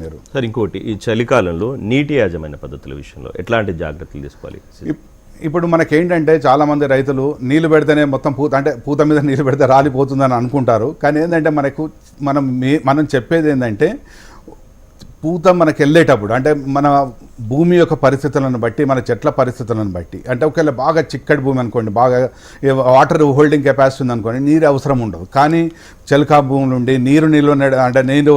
మీరు? సార్ ఇంకోటి ఈ చలికాలంలో నీటి యాజమాన్య పద్ధతుల విషయంలో ఎట్లాంటి జాగ్రత్తలు తీసుకోవాలి? ఇప్- ఇప్పుడు మనకేంటంటే చాలామంది రైతులు నీళ్ళు పెడితేనే మొత్తం పూత అంటే పూత మీద నీళ్ళు పెడితే రాలిపోతుందని అనుకుంటారు. కానీ ఏంటంటే మనకు మనం మనం చెప్పేది ఏంటంటే పూత మనకి వెళ్ళేటప్పుడు అంటే మన భూమి యొక్క పరిస్థితులను బట్టి మన చెట్ల పరిస్థితులను బట్టి. అంటే ఒకవేళ బాగా చిక్కటి భూమి అనుకోండి బాగా వాటర్ హోల్డింగ్ కెపాసిటీ ఉంది అనుకోండి నీరు అవసరం ఉండదు. కానీ చెలకా భూములు ఉండి నీరు నిల్వ అంటే నీరు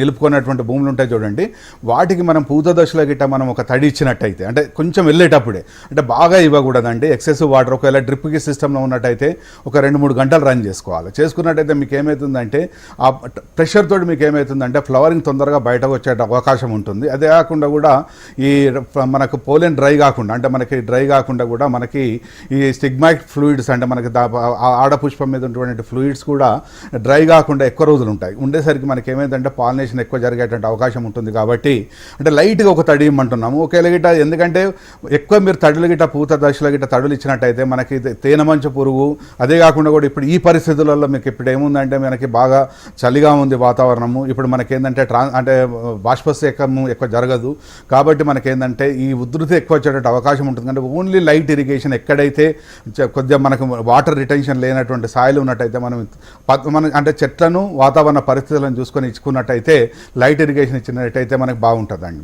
నిలుపుకున్నటువంటి భూములు ఉంటాయి చూడండి వాటికి మనం పూత దశలో గిట్ట మనం ఒక తడి ఇచ్చినట్టయితే అంటే కొంచెం వెళ్ళేటప్పుడే అంటే బాగా ఇవ్వకూడదండి ఎక్సెసివ్ వాటర్ ఒకవేళ డ్రిప్కి సిస్టంలో ఉన్నట్టయితే ఒక రెండు మూడు గంటలు రన్ చేసుకోవాలి. చేసుకున్నట్టయితే మీకు ఏమవుతుందంటే ఆ ప్రెషర్ తోటి మీకు ఏమవుతుందంటే ఫ్లవరింగ్ తొందరగా బయటకు వచ్చే అవకాశం ఉంటుంది. అదే కాకుండా కూడా ఈ మనకు పోలెన్ డ్రై కాకుండా అంటే మనకి డ్రై కాకుండా కూడా మనకి ఈ స్టిగ్మాటిక్ ఫ్లూయిడ్స్ అంటే మనకి దా ఆడపుష్పం మీద ఉన్నటువంటి ఫ్లూయిడ్స్ కూడా డ్రై కాకుండా ఎక్కువ రోజులు ఉంటాయి. ఉండేసరికి మనకి ఏమైందంటే పాలినేషన్ ఎక్కువ జరిగేటువంటి అవకాశం ఉంటుంది కాబట్టి అంటే లైట్గా ఒక తడి ఇమ్మంటున్నాము. ఒకేలా గిట్ట ఎందుకంటే ఎక్కువ మీరు తడులు గిట్ట పూత దశలో గిట్ట తడులు ఇచ్చినట్టయితే మనకి తే- తేనె మంచు పురుగు అదే కాకుండా కూడా ఇప్పుడు ఈ పరిస్థితులలో మీకు ఇప్పుడు ఏముందంటే మనకి బాగా చలిగా ఉంది వాతావరణము. ఇప్పుడు మనకేందంటే ట్రా అంటే బాష్పసేకము ఎక్కువ జరగదు. కాబట్టి మనకేందంటే ఈ ఉధృతి ఎక్కువ వచ్చేటట్టు అవకాశం ఉంటుంది అంటే ఓన్లీ లైట్ ఇరిగేషన్ ఎక్కడైతే కొద్దిగా మనకు వాటర్ రిటెన్షన్ లేనటువంటి సాయిల్ ఉన్నట్టయితే మనం మన అంటే చెట్లను వాతావరణ పరిస్థితులను చూసుకొని ఇచ్చుకున్నట్టయితే లైట్ ఇరిగేషన్ ఇచ్చినట్టయితే మనకు బాగుంటుందండి.